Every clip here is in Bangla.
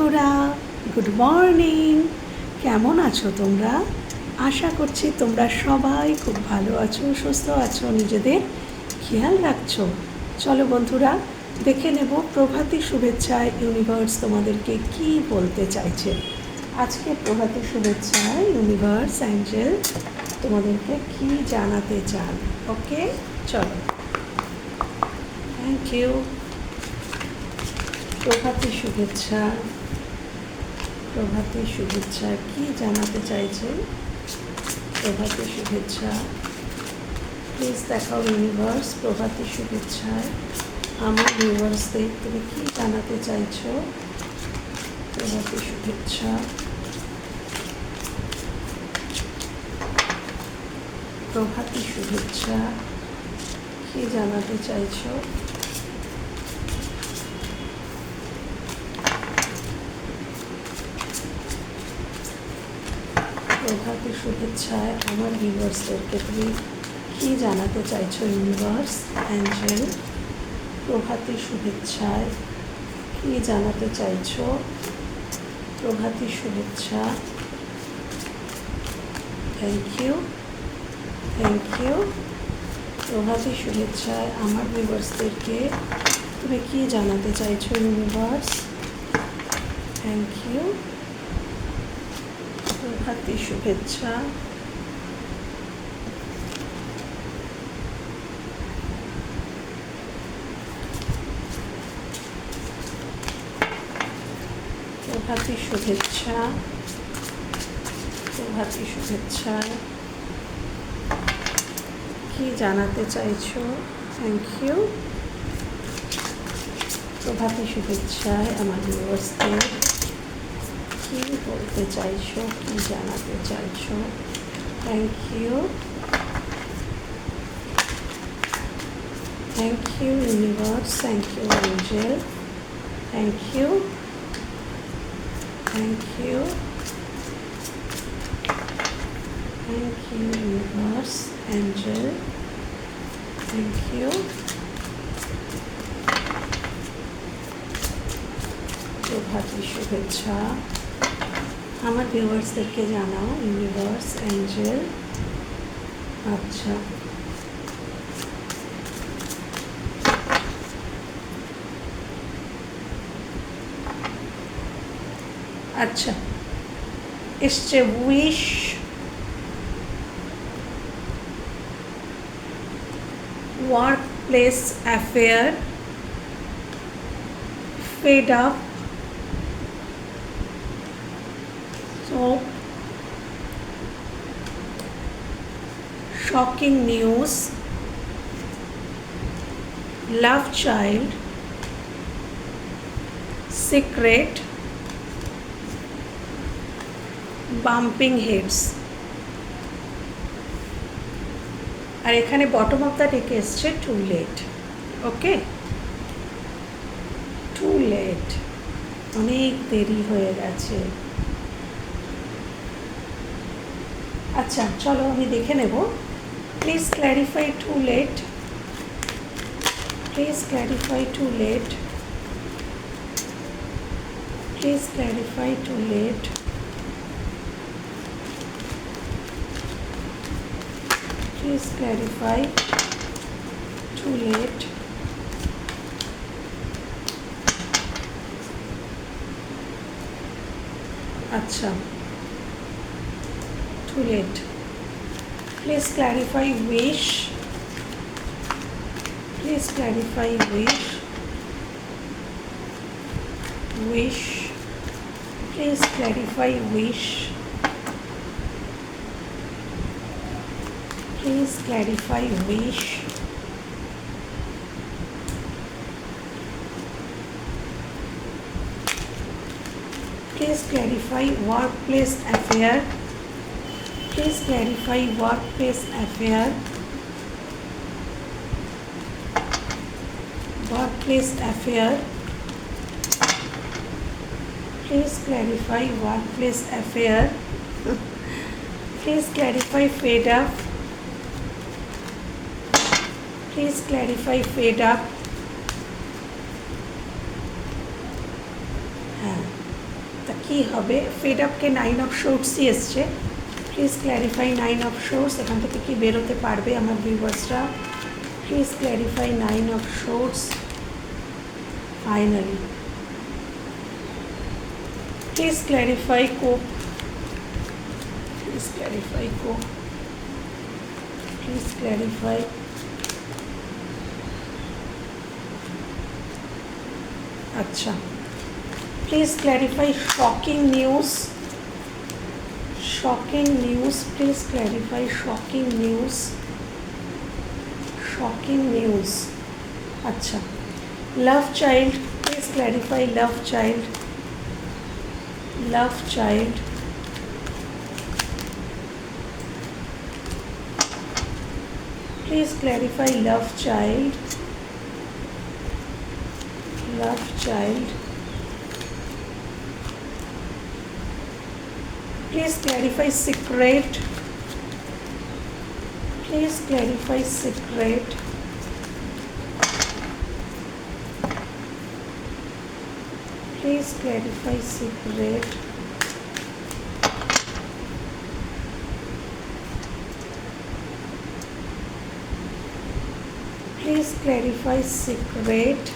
বন্ধুরা, গুড মর্নিং। কেমন আছো তোমরা? আশা করছি তোমরা সবাই খুব ভালো আছো, সুস্থ আছো, নিজেদের খেয়াল রাখছো। চলো বন্ধুরা, দেখে নেব প্রভাতী শুভেচ্ছায় ইউনিভার্স তোমাদেরকে কি বলতে চাইছে। আজকে প্রভাতী শুভেচ্ছায় ইউনিভার্স অ্যাঞ্জেল তোমাদেরকে কি জানাতে চান? ওকে? চলো। থ্যাংক ইউ প্রভাতী শুভেচ্ছা। প্রভাতী শুভেচ্ছা কি জানাতে চাইছেন প্রভাতী শুভেচ্ছা। প্লিজ দেখাও ইউনিভার্স প্রভাতী শুভেচ্ছায়। আমার ইউনিভার্সদের তুমি কি জানাতে চাইছো? প্রভাতী শুভেচ্ছা। প্রভাতী শুভেচ্ছা। কি জানাতে চাইছো? শুভেচ্ছায় আমার ভিউয়ার্সদেরকে তুমি কী জানাতে চাইছো ইউনিভার্স অ্যাঞ্জেল প্রভাতী শুভেচ্ছায়? কী জানাতে চাইছো? প্রভাতী শুভেচ্ছা। থ্যাংক ইউ থ্যাংক ইউ প্রভাতী শুভেচ্ছায় আমার ভিউয়ার্সদেরকে তুমি কী জানাতে চাইছো ইউনিভার্স থ্যাংক ইউ প্রভাতী শুভেচ্ছা প্রভাতী শুভেচ্ছা প্রভাতী শুভেচ্ছা কি জানাতে চাইছো? থ্যাংক ইউ প্রভাতী শুভেচ্ছায় আমার ভিউয়ার্সদের কি বলতে চাইছো কি জানাতে চাইছো thank you thank you universe thank you angel thank you thank you thank you universe angel thank you প্রভাতী শুভেচ্ছা আমার ভিউয়ার্সদেরকে জানাও ইউনিভার্স অ্যাঞ্জেল। আচ্ছা। আচ্ছা। এসছে wish. Work place affair. Fed up So, shocking news, love child, secret, bumping heads. আর এখানে বটম অফ দ্য ডেকে এসছে too late okay too late অনেক দেরি হয়ে গেছে। আচ্ছা চলো আমি দেখে নেব। Please clarify too late please clarify too late please clarify too late please clarify too late আচ্ছা too late. Please clarify wish. Please clarify wish. Wish. Please clarify wish. Please clarify wish. Please clarify workplace affair. Please clarify workplace affair. Workplace affair. Please clarify workplace affair. Please clarify fed up. Please clarify fed up. হ্যাঁ কি হবে ফেড আপকে নাইন অফ শোর্টসই এসছে please clarify nine of swords এখান থেকে কি বেরোতে পারবে আমার ভিউয়ার্সরা please clarify nine of swords finally please clarify cope please clarify cope please clarify আচ্ছা please clarify shocking news shocking news please clarify shocking news shocking news আচ্ছা love child please clarify love child love child please clarify love child. Love child. Please clarify secret please clarify secret please clarify secret please clarify secret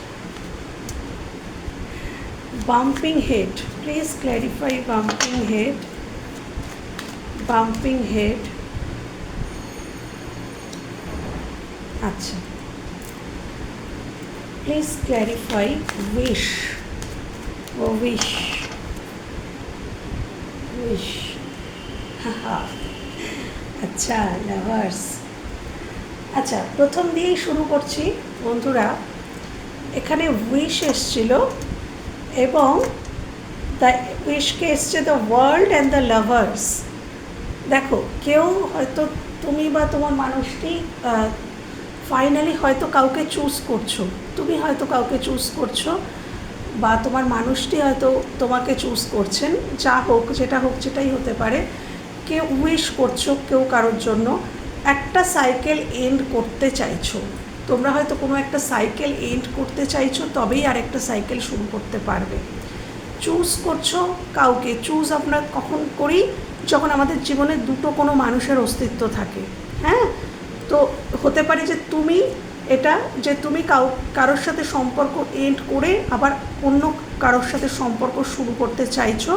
bumping head. Please clarify bumping head bumping head আচ্ছা। Please clarify wish. O wish. Wish. আচ্ছা লাভার্স। আচ্ছা প্রথম দিয়েই শুরু করছি। বন্ধুরা, এখানে উইশ এসছিল এবং দ্য, উইশকে এসছে the world and the lovers. দেখো, কেউ হয়তো তুমি বা তোমার মানুষটি ফাইনালি হয়তো কাউকে চুজ করছ। তুমি হয়তো কাউকে চুজ করছ বা তোমার মানুষটি হয়তো তোমাকে চুজ করছেন, যা হোক, যেটা হোক, যেটাই হতে পারে। কেউ উইশ করছ কেউ কারোর জন্য, একটা সাইকেল এন্ড করতে চাইছো। তোমরা হয়তো কোনো একটা সাইকেল এন্ড করতে চাইছো, তবেই আর একটা সাইকেল শুরু করতে পারবে। চুজ করছ কাউকে চুজ আমরা কখন করি যখন আমাদের জীবনে দুটো কোনো মানুষের অস্তিত্ব থাকে হ্যাঁ? তো হতে পারে যে তুমি এটা, যে তুমি কাউ, কারোর সাথে সম্পর্ক এন্ড করে আবার অন্য কারোর সাথে সম্পর্ক শুরু করতে চাইছো,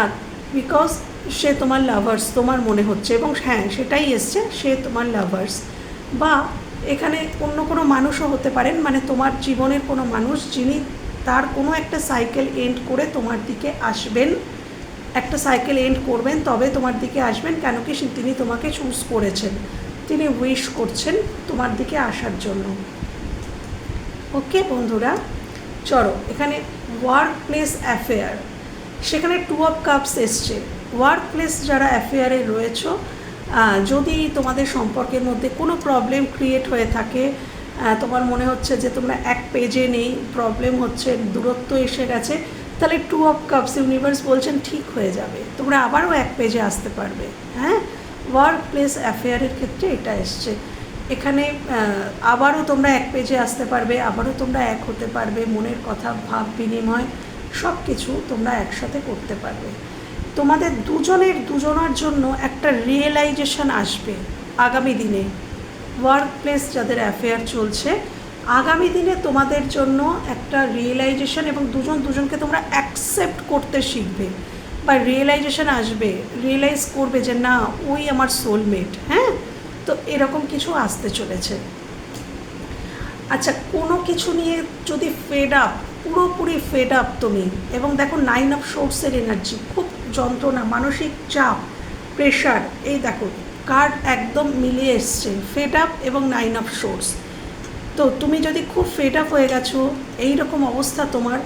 আর বিকজ সে তোমার লাভার্স তোমার মনে হচ্ছে এবং হ্যাঁ সেটাই এসছে, সে তোমার লাভার্স বা এখানে অন্য কোনো মানুষও হতে পারেন মানে তোমার জীবনের কোনো মানুষ যিনি তার কোনো একটা সাইকেল এন্ড করে তোমার দিকে আসবেন। একটা সাইকেল এন্ড করবেন, তবে তোমার দিকে আসবেন, কেন কি তিনি তোমাকে চুজ করেছেন। তিনি উইশ করছেন তোমার দিকে আসার জন্য। ওকে বন্ধুরা? চলো, এখানে ওয়ার্ক প্লেস অ্যাফেয়ার সেখানে টু অফ কাপস এসছে। ওয়ার্ক প্লেস যারা অ্যাফেয়ারে রয়েছে যদি তোমাদের সম্পর্কের মধ্যে কোনো প্রবলেম ক্রিয়েট হয়ে থাকে তোমার মনে হচ্ছে যে তোমরা এক পেজে নেই প্রবলেম হচ্ছে, দূরত্ব এসে গেছে তাহলে টু অফ কাপস ইউনিভার্স বলছেন, ঠিক হয়ে যাবে। তোমরা আবারও এক পেজে আসতে পারবে হ্যাঁ? ওয়ার্ক প্লেস অ্যাফেয়ারের ক্ষেত্রে এটা এসছে। এখানে আবারও তোমরা এক পেজে আসতে পারবে, আবারও তোমরা এক হতে পারবে, মনের কথা, ভাব, বিনিময় সব কিছু তোমরা একসাথে করতে পারবে। তোমাদের দুজনের দুজনের জন্য একটা রিয়েলাইজেশন আসবে আগামী দিনে। ওয়ার্ক প্লেস যাদের অ্যাফেয়ার চলছে আগামী দিনে তোমাদের জন্য একটা রিয়েলাইজেশন এবং দুজন দুজনকে তোমরা অ্যাকসেপ্ট করতে শিখবে। বা রিয়েলাইজেশন আসবে রিয়েলাইজ করবে যে না, ওই আমার সোলমেট হ্যাঁ? তো এরকম কিছু আসতে চলেছে। আচ্ছা কোনো কিছু নিয়ে যদি ফেড আপ পুরোপুরি ফেড আপ তুমি, এবং দেখো নাইন অফ সোর্সের এনার্জি খুব যন্ত্রণা, মানসিক চাপ প্রেশার এই দেখো কার্ড একদম মিলিয়ে এসছে ফেড আপ এবং নাইন অফ সোর্স তো তুমি যদি খুব ফেড আপ হয়ে গেছো এই রকম অবস্থা তোমার।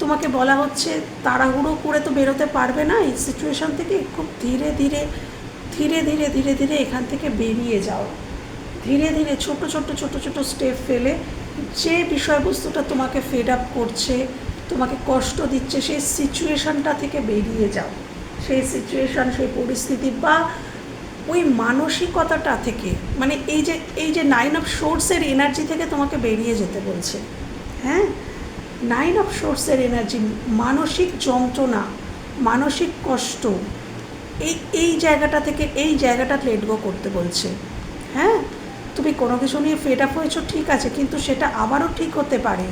তোমাকে বলা হচ্ছে তাড়াহুড়ো করে তো বেরোতে পারবে না। এই সিচুয়েশান থেকে খুব ধীরে ধীরে ধীরে ধীরে ধীরে ধীরে এখান থেকে বেরিয়ে যাও। ধীরে ধীরে ছোট ছোট ছোট ছোট স্টেপ ফেলে যে বিষয়বস্তুটা তোমাকে ফেড আপ করছে, তোমাকে কষ্ট দিচ্ছে, সেই সিচুয়েশানটা থেকে বেরিয়ে যাও। সেই সিচুয়েশান সেই পরিস্থিতি বা ওই মানসিকতাটা থেকে মানে এই যে এই যে নাইন অফ সোর্সের এনার্জি থেকে তোমাকে বেরিয়ে যেতে বলছে হ্যাঁ? নাইন অফ সোর্সের এনার্জি মানসিক যন্ত্রণা, মানসিক কষ্ট, এই এই জায়গাটা থেকে, এই জায়গাটা লেট গো করতে বলছে হ্যাঁ? তুমি কোনো কিছু নিয়ে ফেড আপ হয়েছো, ঠিক আছে, কিন্তু সেটা আবারও ঠিক হতে পারে।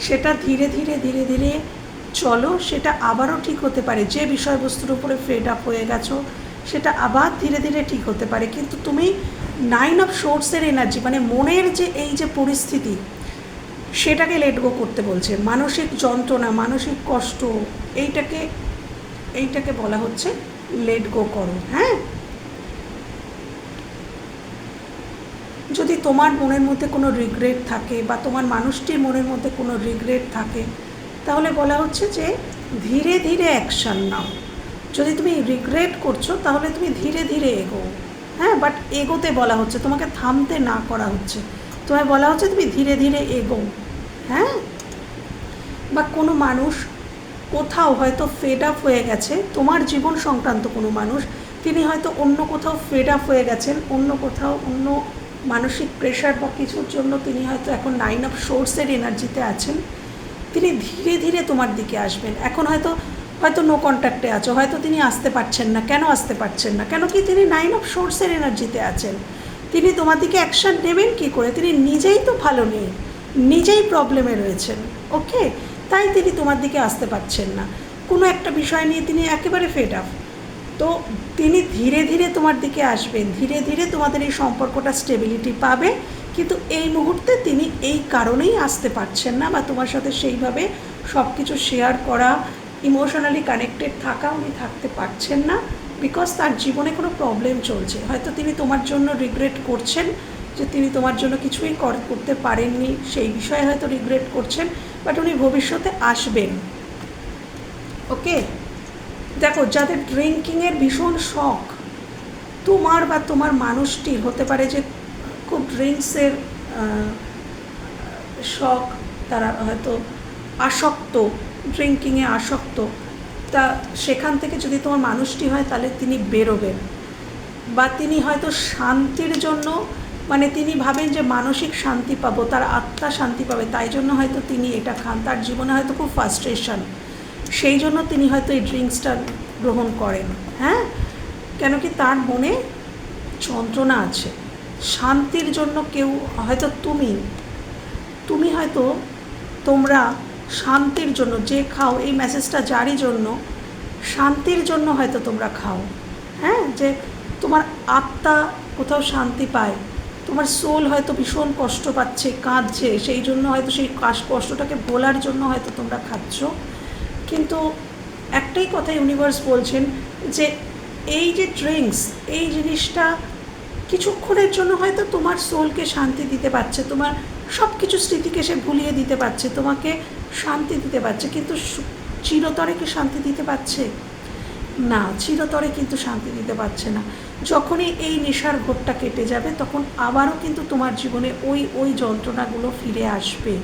সেটা ধীরে ধীরে ধীরে ধীরে চলো, সেটা আবারও ঠিক হতে পারে। যে বিষয়বস্তুর উপরে ফেড আপ হয়ে গেছো সেটা আবার ধীরে ধীরে ঠিক হতে পারে। কিন্তু তুমি নাইন অফ সোর্সের এনার্জি মানে মনের যে এই যে পরিস্থিতি, সেটাকে লেট গো করতে বলছে। মানসিক যন্ত্রণা, মানসিক কষ্ট, এইটাকে এইটাকে বলা হচ্ছে লেট গো করো হ্যাঁ? যদি তোমার মনের মধ্যে কোনো রিগ্রেট থাকে বা তোমার মানুষটির মনের মধ্যে কোনো রিগ্রেট থাকে, তাহলে বলা হচ্ছে যে ধীরে ধীরে অ্যাকশান নাও। যদি তুমি রিগ্রেট করছ, তাহলে তুমি ধীরে ধীরে এগো। হ্যাঁ বাট এগোতে বলা হচ্ছে, তোমাকে থামতে না করা হচ্ছে। তোমায় বলা হচ্ছে তুমি ধীরে ধীরে এগো। হ্যাঁ? বা কোনো মানুষ কোথাও হয়তো ফেড আপ হয়ে গেছে, তোমার জীবন সংক্রান্ত কোনো মানুষ, তিনি হয়তো অন্য কোথাও ফেড আপ হয়ে গেছেন, অন্য কোথাও অন্য মানসিক প্রেশার বা কিছুর জন্য তিনি হয়তো এখন নাইন অফ সোর্সের এনার্জিতে আছেন। তিনি ধীরে ধীরে তোমার দিকে আসবেন। এখন হয়তো হয়তো নো কন্ট্যাক্টে আছো, হয়তো তিনি আসতে পারছেন না। কেন আসতে পারছেন না? কেন কি তিনি নাইন অফ সোর্সের এনার্জিতে আছেন? তিনি তোমার দিকে অ্যাকশান নেবেন কী করে? তিনি নিজেই তো ভালো নেই, নিজেই প্রবলেমে রয়েছেন ওকে তাই তিনি তোমার দিকে আসতে পারছেন না। কোনো একটা বিষয় নিয়ে তিনি একেবারে ফেড আপ তো তিনি ধীরে ধীরে তোমার দিকে আসবেন, ধীরে ধীরে তোমাদের এই সম্পর্কটা স্টেবিলিটি পাবে, কিন্তু এই মুহূর্তে তিনি এই কারণেই আসতে পারছেন না বা তোমার সাথে সেইভাবে সব কিছু শেয়ার করা ইমোশনালি কানেক্টেড থাকা উনি থাকতে পারছেন না বিকজ তার জীবনে কোনো প্রবলেম চলছে। হয়তো তিনি তোমার জন্য রিগ্রেট করছেন যে তিনি তোমার জন্য কিছুই করতে পারেননি, সেই বিষয়ে হয়তো রিগ্রেট করছেন বাট উনি ভবিষ্যতে আসবেন। ওকে দেখো, যাদের ড্রিঙ্কিংয়ের ভীষণ শখ, তোমার বা তোমার মানুষটির হতে পারে যে খুব ড্রিঙ্কসের শখ, তারা হয়তো আসক্ত ড্রিঙ্কিংয়ে আসক্ত, তা সেখান থেকে যদি তোমার মানুষটি হয় তাহলে তিনি বেরোবেন। বা তিনি হয়তো শান্তির জন্য মানে তিনি ভাবেন যে মানসিক শান্তি পাবো, তার আত্মা শান্তি পাবে, তাই জন্য হয়তো তিনি এটা খান। তার জীবনে হয়তো খুব ফার্স্ট্রেশন সেই জন্য তিনি হয়তো এই ড্রিঙ্কসটা গ্রহণ করেন। হ্যাঁ? কেন কি তার মনে যন্ত্রণা আছে। শান্তির জন্য কেউ, হয়তো তুমি তুমি হয়তো তোমরা শান্তির জন্য, যে খাও, এই মেসেজটা যারই জন্য, শান্তির জন্য হয়তো তোমরা খাও। হ্যাঁ? যে তোমার আত্মা কোথাও শান্তি পায়, তোমার সোল হয়তো ভীষণ কষ্ট পাচ্ছে, কাঁদছে, সেই জন্য হয়তো সেই কষ্টটাকে বলার জন্য হয়তো তোমরা খাচ্ছ। কিন্তু একটাই কথা ইউনিভার্স বলছেন যে এই যে ড্রিঙ্কস এই জিনিসটা কিছুক্ষণের জন্য হয়তো তোমার সোলকে শান্তি দিতে পারছে, তোমার সব কিছু স্মৃতিকে সে ভুলিয়ে দিতে পারছে, তোমাকে শান্তি দিতে পারছে, কিন্তু চিরতরে কি শান্তি দিতে পারছে? না, চিরতরে কিন্তু শান্তি দিতে পারছে না। যখনই এই নেশার ঘোরটা কেটে যাবে, তখন আবারও কিন্তু তোমার জীবনে ওই ওই যন্ত্রণাগুলো ফিরে আসবে।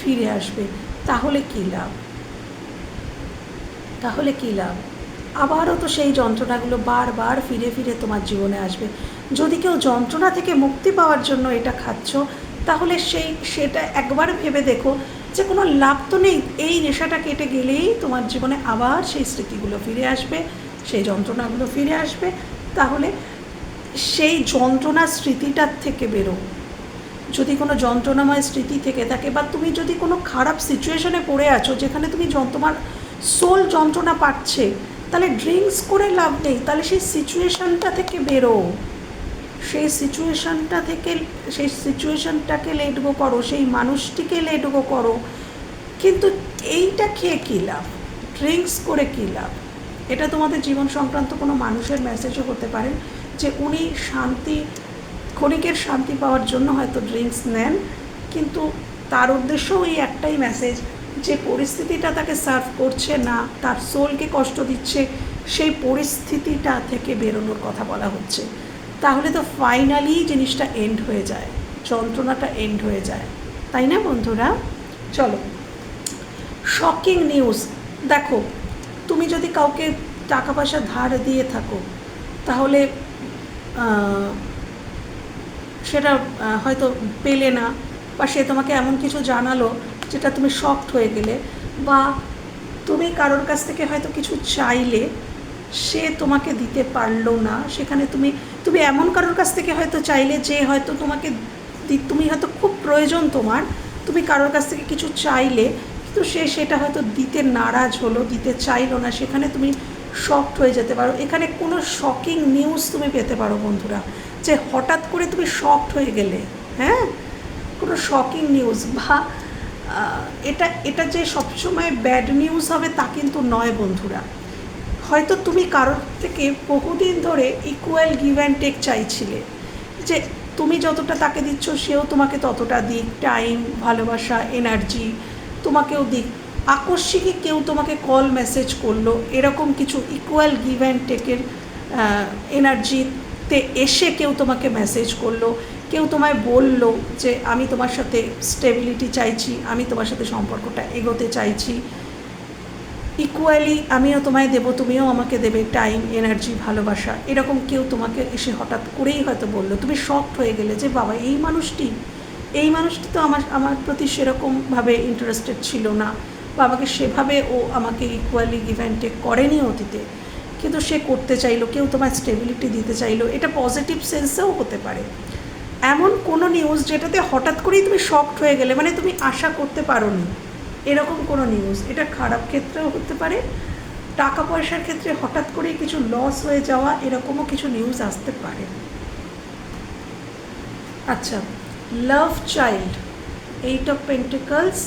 ফিরে আসবে। তাহলে কী লাভ? তাহলে কী লাভ? আবারও তো সেই যন্ত্রণাগুলো বারবার ফিরে ফিরে তোমার জীবনে আসবে। যদি কেউ যন্ত্রণা থেকে মুক্তি পাওয়ার জন্য এটা খাচ্ছ, তাহলে সেই, সেটা একবার ভেবে দেখো যে কোনো লাভ তো নেই। এই নেশাটা কেটে গেলেই তোমার জীবনে আবার সেই স্মৃতিগুলো ফিরে আসবে, সেই যন্ত্রণাগুলো ফিরে আসবে। তাহলে সেই যন্ত্রণার স্মৃতিটার থেকে বেরো। যদি কোনো যন্ত্রণাময় স্মৃতি থেকে থাকে বা তুমি যদি কোনো খারাপ সিচুয়েশনে পড়ে আছো যেখানে তুমি তোমার সোল যন্ত্রণা পাচ্ছে, তাহলে ড্রিঙ্কস করে লাভ নেই। তাহলে সেই সিচুয়েশনটা থেকে বেরো। সেই সিচুয়েশনটা থেকে, সেই সিচুয়েশনটাকে লেট গো করো, সেই মানুষটিকে লেট গো করো। কিন্তু এইটা খেয়ে কী লাভ? ড্রিঙ্কস করে কী লাভ? এটা তোমাদের জীবন সংক্রান্ত কোনো মানুষের মেসেজও হতে পারে যে উনি শান্তি, ক্ষণিকের শান্তি পাওয়ার জন্য হয়তো ড্রিঙ্কস নেন, কিন্তু তার উদ্দেশ্য এই একটাই মেসেজ যে পরিস্থিতিটা তাকে সার্ভ করছে না, তার সোলকে কষ্ট দিচ্ছে, সেই পরিস্থিতিটা থেকে বেরোনোর কথা বলা হচ্ছে। তাহলে তো ফাইনালি জিনিসটা এন্ড হয়ে যায়, যন্ত্রণাটা এন্ড হয়ে যায়। তাই না বন্ধুরা? চলো। শকিং নিউজ দেখো, তুমি যদি কাউকে টাকা পয়সা ধার দিয়ে থাকো, তাহলে সেটা হয়তো পেলে না বা সে তোমাকে এমন কিছু জানালো যেটা তুমি শক্ট হয়ে গেলে বা তুমি কারোর কাছ থেকে হয়তো কিছু চাইলে সে তোমাকে দিতে পারল না। সেখানে তুমি তুমি এমন কারোর কাছ থেকে হয়তো চাইলে যে হয়তো তোমাকে তুমি হয়তো খুব প্রয়োজন তোমার, তুমি কারোর কাছ থেকে কিছু চাইলে, কিন্তু সে সেটা হয়তো দিতে নারাজ হলো, দিতে চাইলো না। সেখানে তুমি শকড হয়ে যেতে পারো। এখানে কোনো শকিং নিউজ তুমি পেতে পারো বন্ধুরা, যে হঠাৎ করে তুমি শকড হয়ে গেলে হ্যাঁ? কোনো শকিং নিউজ বা এটা এটা যে সবসময় ব্যাড নিউজ হবে তা কিন্তু নয় বন্ধুরা। হয়তো তুমি কারোর থেকে বহুদিন ধরে ইকুয়াল গিভ অ্যান্ড টেক চাইছিলে, যে তুমি যতটা তাকে দিচ্ছ সেও তোমাকে ততটা দিক টাইম ভালোবাসা এনার্জি তোমাকেও দিক। আকস্মিকই কেউ তোমাকে কল মেসেজ করল, এরকম কিছু ইকুয়াল গিভ অ্যান্ড টেকের এনার্জিতে এসে কেউ তোমাকে মেসেজ করল, কেউ তোমায় বলল যে, আমি তোমার সাথে স্টেবিলিটি চাইছি, আমি তোমার সাথে সম্পর্কটা এগোতে চাইছি। ইকুয়ালি আমিও তোমায় দেবো, তুমিও আমাকে দেবে টাইম এনার্জি ভালোবাসা। এরকম কেউ তোমাকে এসে হঠাৎ করেই হয়তো বলল, তুমি শকড হয়ে গেলে যে, বাবা, এই মানুষটি এই মানুষটি তো আমার আমার প্রতি সেরকমভাবে ইন্টারেস্টেড ছিল না। বা আমাকে সেভাবে ও আমাকে ইকুয়ালি গিভ অ্যান্ড টেক করেনি অতীতে। কিন্তু সে করতে চাইলো, কেউ তোমার স্টেবিলিটি দিতে চাইলো, এটা পজিটিভ সেন্সেও হতে পারে। এমন কোনো নিউজ যেটাতে হঠাৎ করেই তুমি শকড হয়ে গেলে মানে তুমি আশা করতে পারোনি। এরকম কোনো নিউজ এটা খারাপ ক্ষেত্রেও হতে পারে। টাকা পয়সার ক্ষেত্রে হঠাৎ করে কিছু লস হয়ে যাওয়া, এরকমও কিছু নিউজ আসতে পারে। আচ্ছা love child eight of pentacles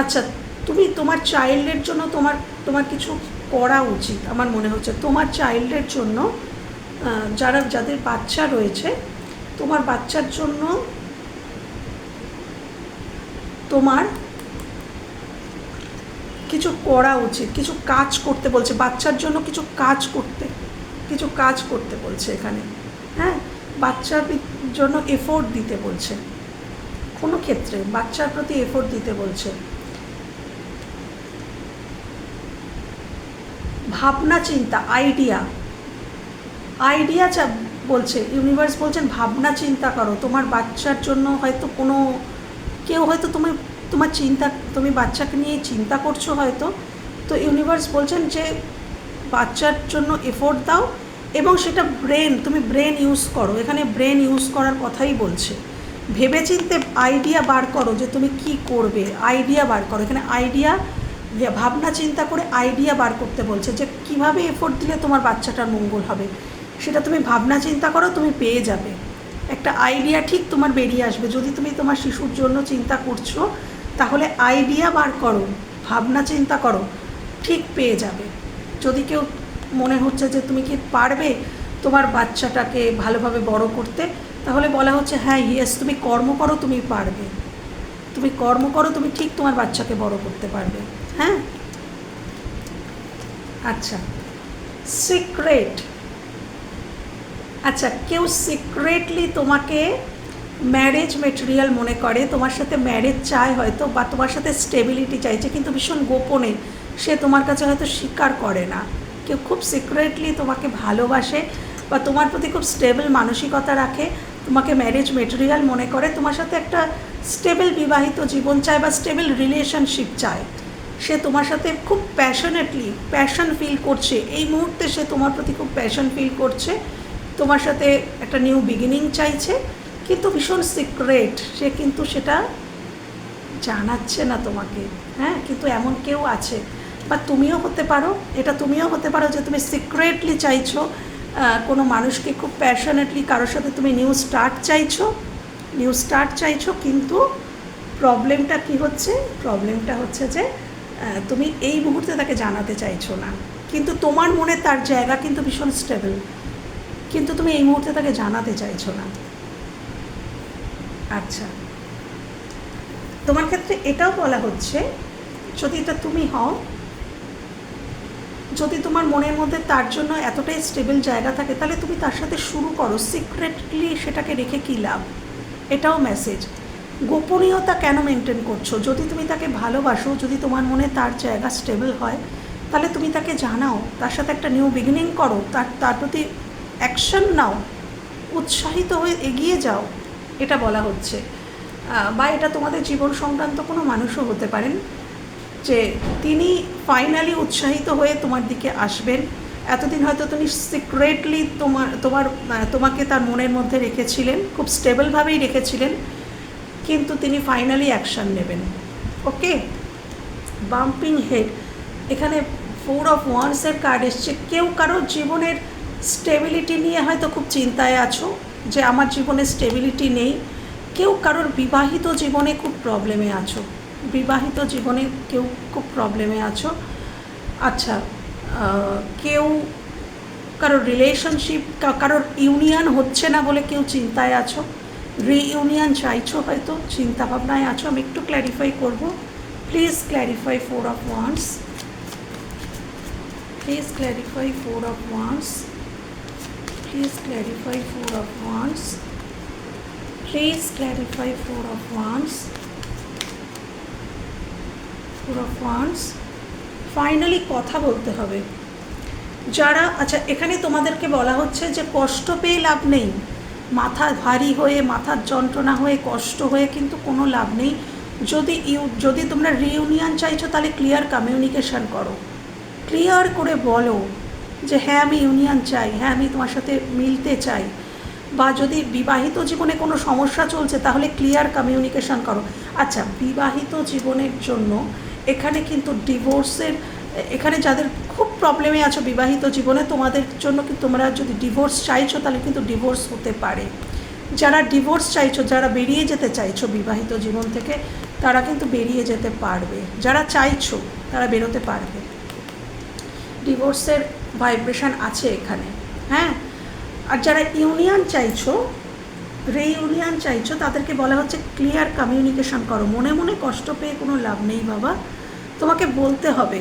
আচ্ছা তুমি তোমার চাইল্ডের জন্য তোমার তোমার কিছু করা উচিত, আমার মনে হচ্ছে। তোমার চাইল্ডের জন্য যারা, যাদের বাচ্চা রয়েছে, তোমার বাচ্চার জন্য তোমার কিছু করা উচিত, কিছু কাজ করতে বলছে, বাচ্চার জন্য কিছু কাজ করতে, কিছু কাজ করতে বলছে এখানে। হ্যাঁ? বাচ্চার জন্য এফোর্ট দিতে বলছে। কোনো ক্ষেত্রে বাচ্চার প্রতি এফোর্ট দিতে বলছে। ভাবনা, চিন্তা আইডিয়া আইডিয়া চা বলছে ইউনিভার্স বলছেন, ভাবনা, চিন্তা করো। তোমার বাচ্চার জন্য হয়তো কোনো, কেউ হয়তো তুমি তোমার চিন্তা, তুমি বাচ্চাকে নিয়ে চিন্তা করছ হয়তো, তো ইউনিভার্স বলছেন যে বাচ্চার জন্য এফোর্ট দাও এবং সেটা ব্রেন তুমি ব্রেন ইউজ করো। এখানে ব্রেন ইউজ করার কথাই বলছে। ভেবেচিন্তে আইডিয়া বার করো যে তুমি কি করবে আইডিয়া বার করো। এখানে আইডিয়া ভাবনা চিন্তা করে আইডিয়া বার করতে বলছে যে কীভাবে এফোর্ট দিলে তোমার বাচ্চাটার মঙ্গল হবে। সেটা তুমি ভাবনা চিন্তা করো, তুমি পেয়ে যাবে। একটা আইডিয়া ঠিক তোমার বেরিয়ে আসবে। যদি তুমি তোমার শিশুর জন্য চিন্তা করছ তাহলে আইডিয়া বার করো, ভাবনা চিন্তা করো, ঠিক পেয়ে যাবে। যদি কেউ মনে হচ্ছে যে তুমি কি পারবে তোমার বাচ্চাটাকে ভালোভাবে বড় করতে, তাহলে বলা হচ্ছে হ্যাঁ ইয়েস তুমি কর্ম করো, তুমি পারবে। তুমি কর্ম করো, তুমি ঠিক তোমার বাচ্চাকে বড় করতে পারবে। হ্যাঁ? আচ্ছা। সিক্রেট আচ্ছা কেউ সিক্রেটলি তোমাকে ম্যারেজ মেটেরিয়াল মনে করে, তোমার সাথে ম্যারেজ চায় হয়তো বা তোমার সাথে স্টেবিলিটি চাইছে, কিন্তু ভীষণ গোপনে সে তোমার কাছে হয়তো স্বীকার করে না। কেউ খুব সিক্রেটলি তোমাকে ভালোবাসে বা তোমার প্রতি খুব স্টেবল মানসিকতা রাখে, তোমাকে ম্যারেজ মেটেরিয়াল মনে করে, তোমার সাথে একটা স্টেবল বিবাহিত জীবন চায় বা স্টেবল রিলেশনশিপ চায়। সে তোমার সাথে খুব প্যাশনেটলি প্যাশন ফিল করছে, এই মুহূর্তে সে তোমার প্রতি খুব প্যাশন ফিল করছে, তোমার সাথে একটা নিউ বিগিনিং চাইছে কিন্তু ভীষণ সিক্রেট সে কিন্তু সেটা জানাচ্ছে না তোমাকে হ্যাঁ? কিন্তু এমন কেউ আছে। বা তুমিও হতে পারো, এটা তুমিও হতে পারো যে তুমি সিক্রেটলি চাইছো কোনো মানুষকে খুব প্যাশনেটলি কারোর সাথে তুমি নিউ স্টার্ট চাইছো নিউ স্টার্ট চাইছো, কিন্তু প্রবলেমটা কি হচ্ছে? প্রবলেমটা হচ্ছে যে তুমি এই মুহূর্তে তাকে জানাতে চাইছো না। কিন্তু তোমার মনে তার জায়গা কিন্তু ভীষণ স্টেবল কিন্তু তুমি এই মুহূর্তে তাকে জানাতে চাইছো না। আচ্ছা। তোমার ক্ষেত্রে এটাও বলা হচ্ছে, যদি এটা তুমি হও, যদি তোমার মনের মধ্যে তার জন্য এতটাই স্টেবল জায়গা থাকে, তাহলে তুমি তার সাথে শুরু করো। সিক্রেটলি সেটাকে রেখে কী লাভ? এটাও মেসেজ গোপনীয়তা কেন মেনটেন করছ? যদি তুমি তাকে ভালোবাসো, যদি তোমার মনে তার জায়গা স্টেবল হয়, তাহলে তুমি তাকে জানাও, তার সাথে একটা নিউ বিগিনিং করো, তার তার প্রতি অ্যাকশন নাও, উৎসাহিত হয়ে এগিয়ে যাও। এটা বলা হচ্ছে। বা এটা তোমাদের জীবন সংক্রান্ত কোনো মানুষও হতে পারেন যে তিনি ফাইনালি উৎসাহিত হয়ে তোমার দিকে আসবেন। এতদিন হয়তো তুমি সিক্রেটলি তোমার তোমার তোমাকে তার মনের মধ্যে রেখেছিলেন, খুব স্টেবলভাবেই রেখেছিলেন, কিন্তু তিনি ফাইনালি অ্যাকশন নেবেন। ওকে বাম্পিং হেড এখানে ফোর অফ ওয়ান্সের কার্ড এসছে। কেউ কারোর জীবনের স্টেবিলিটি নিয়ে হয়তো খুব চিন্তায় আছো যে আমার জীবনে স্টেবিলিটি নেই। কেউ কারোর বিবাহিত জীবনে খুব প্রবলেমে আছো। বিবাহিত জীবনে কেউ খুব প্রবলেমে আছো। আচ্ছা কেউ কারোর রিলেশনশিপ কারোর ইউনিয়ন হচ্ছে না বলে কেউ চিন্তায় আছো? রিইউনিয়ন চাইছো হয়তো, চিন্তাভাবনায় আছো? আমি একটু ক্ল্যারিফাই করব। Please clarify four of wands please clarify four of wands please clarify four of wands please clarify four of wands four of wands finally কথা বলতে হবে। যারা আচ্ছা এখানে তোমাদেরকে বলা হচ্ছে যে কষ্ট পেয়ে লাভ নেই। মাথা ভারী হয়ে, মাথার যন্ত্রণা হয়ে, কষ্ট হয়ে কিন্তু কোনো লাভ নেই। যদি ইউ, যদি তোমরা রিউনিয়ন চাইছো, তাহলে ক্লিয়ার কমিউনিকেশন করো। ক্লিয়ার করে বলো যে হ্যাঁ আমি ইউনিয়ন চাই হ্যাঁ আমি তোমার সাথে মিলতে চাই। বা যদি বিবাহিত জীবনে কোনো সমস্যা চলছে, তাহলে ক্লিয়ার কমিউনিকেশন করো। আচ্ছা বিবাহিত জীবনের জন্য এখানে কিন্তু ডিভোর্সের এখানে যাদের খুব প্রবলেমে আছো বিবাহিত জীবনে, তোমাদের জন্য কি তোমরা যদি ডিভোর্স চাইছো, তাহলে কিন্তু ডিভোর্স হতে পারে। যারা ডিভোর্স চাইছো, যারা বেরিয়ে যেতে চাইছো বিবাহিত জীবন থেকে, তারা কিন্তু বেরিয়ে যেতে পারবে। যারা চাইছো, তারা বেরোতে পারবে। ডিভোর্সের ভাইব্রেশন আছে এখানে হ্যাঁ? আর যারা ইউনিয়ন চাইছো রিইউনিয়ন চাইছো, তাদেরকে বলা হচ্ছে ক্লিয়ার কমিউনিকেশন করো। মনে মনে কষ্ট পেয়ে কোনো লাভ নেই বাবা। তোমাকে বলতে হবে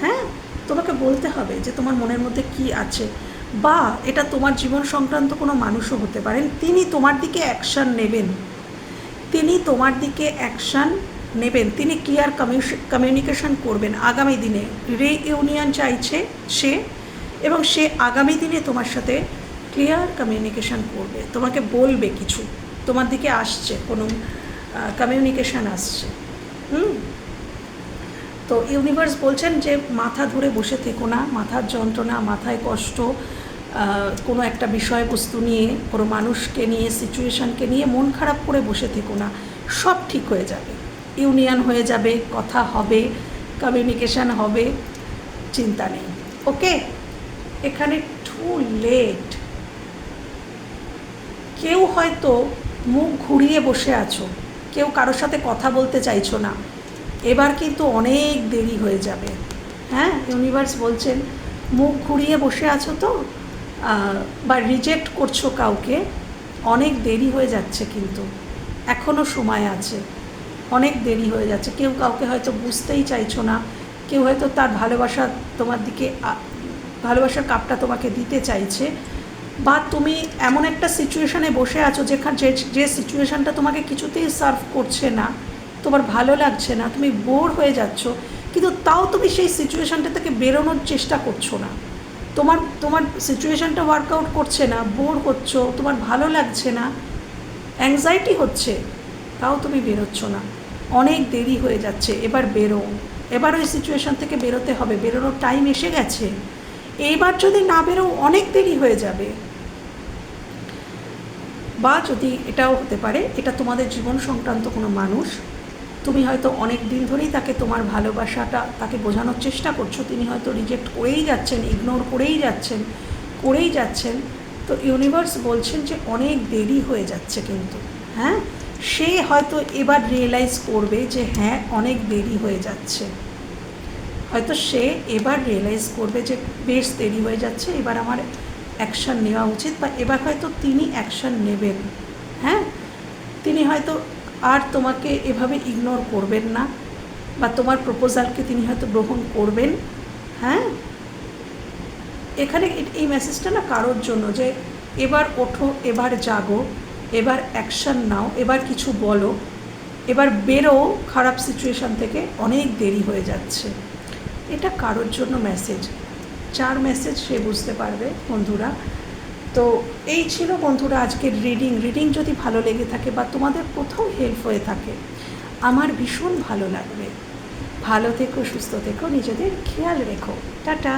হ্যাঁ? তোমাকে বলতে হবে যে তোমার মনের মধ্যে কি আছে। বা এটা তোমার জীবন সংক্রান্ত কোনো মানুষও হতে পারেন। তিনি তোমার দিকে অ্যাকশান নেবেন। তিনি তোমার দিকে অ্যাকশান নেবেন। তিনি ক্লিয়ার কমিউনিকেশন করবেন। আগামী দিনে রে ইউনিয়ন চাইছে সে এবং সে আগামী দিনে তোমার সাথে ক্লিয়ার কমিউনিকেশন করবে। তোমাকে বলবে কিছু। তোমার দিকে আসছে, কোনো কমিউনিকেশন আসছে। হুম? তো ইউনিভার্স বলছেন যে মাথা ধরে বসে থেকো না, মাথার যন্ত্রণা, মাথায় কষ্ট কোনো একটা বিষয়বস্তু নিয়ে, কোনো মানুষকে নিয়ে সিচুয়েশনকে নিয়ে মন খারাপ করে বসে থেকো না। সব ঠিক হয়ে যাবে। ইউনিয়ন হয়ে যাবে, কথা হবে কমিউনিকেশান হবে, চিন্তা নেই। ওকে এখানে টু লেট কেউ হয়তো মুখ ঘুরিয়ে বসে আছো, কেউ কারোর সাথে কথা বলতে চাইছো না। এবার কিন্তু অনেক দেরি হয়ে যাবে। হ্যাঁ ইউনিভার্স বলছেন, মুখ ঘুরিয়ে বসে আছো তো বা রিজেক্ট করছ কাউকে, অনেক দেরি হয়ে যাচ্ছে কিন্তু। এখনও সময় আছে। অনেক দেরি হয়ে যাচ্ছে। কেউ কাউকে হয়তো বুঝতেই চাইছো না। কেউ হয়তো তার ভালোবাসা তোমার দিকে ভালোবাসার কাপটা তোমাকে দিতে চাইছে, বা তুমি এমন একটা সিচুয়েশানে বসে আছো যেখানে যে যে সিচুয়েশানটা তোমাকে কিছুতেই সার্ভ করছে না, তোমার ভালো লাগছে না, তুমি বোর হয়ে যাচ্ছ, কিন্তু তাও তুমি সেই সিচুয়েশানটা থেকে বেরোনোর চেষ্টা করছ না। তোমার তোমার সিচুয়েশানটা ওয়ার্কআউট করছে না বোর হচ্ছ, তোমার ভালো লাগছে না অ্যাংজাইটি হচ্ছে, তাও তুমি বেরোচ্ছ না। অনেক দেরি হয়ে যাচ্ছে, এবার বেরো। এবার ওই সিচুয়েশান থেকে বেরোতে হবে, বেরোনোর টাইম এসে গেছে। এইবার যদি না বেরো অনেক দেরি হয়ে যাবে। বা যদি এটাও হতে পারে, এটা তোমাদের জীবন সংক্রান্ত কোনো মানুষ, তুমি হয়তো অনেক দিন ধরেই তাকে তোমার ভালোবাসাটা, তাকে বোঝানোর চেষ্টা করছ, তিনি হয়তো রিজেক্ট করেই যাচ্ছেন ইগনোর করেই যাচ্ছেন করেই যাচ্ছেন, তো ইউনিভার্স বলছেন যে অনেক দেরি হয়ে যাচ্ছে কিন্তু হ্যাঁ? সে হয়তো এবার রিয়েলাইজ করবে যে হ্যাঁ অনেক দেরি হয়ে যাচ্ছে। হয়তো সে এবার রিয়েলাইজ করবে যে বেশ দেরি হয়ে যাচ্ছে, এবার আমার অ্যাকশান নেওয়া উচিত বা এবার হয়তো তিনি অ্যাকশান নেবেন। হ্যাঁ? তিনি হয়তো আর তোমাকে এভাবে ইগনোর করবেন না বা তোমার প্রপোজালকে তিনি হয়তো গ্রহণ করবেন। হ্যাঁ? এখানে এই মেসেজটা না কারোর জন্য যে এবার ওঠো, এবার জাগো, এবার অ্যাকশান নাও, এবার কিছু বলো, এবার বেরো, খারাপ সিচুয়েশান থেকে অনেক দেরি হয়ে যাচ্ছে। এটা কারোর জন্য মেসেজ চার মেসেজ সে বুঝতে পারবে, বন্ধুরা। তো এই ছিল বন্ধুরা আজকের রিডিং রিডিং যদি ভালো লেগে থাকে বা তোমাদের কোথাও হেল্প হয়ে থাকে, আমার ভীষণ ভালো লাগবে। ভালো থেকো, সুস্থ থেকো, নিজেদের খেয়াল রেখো। টাটা।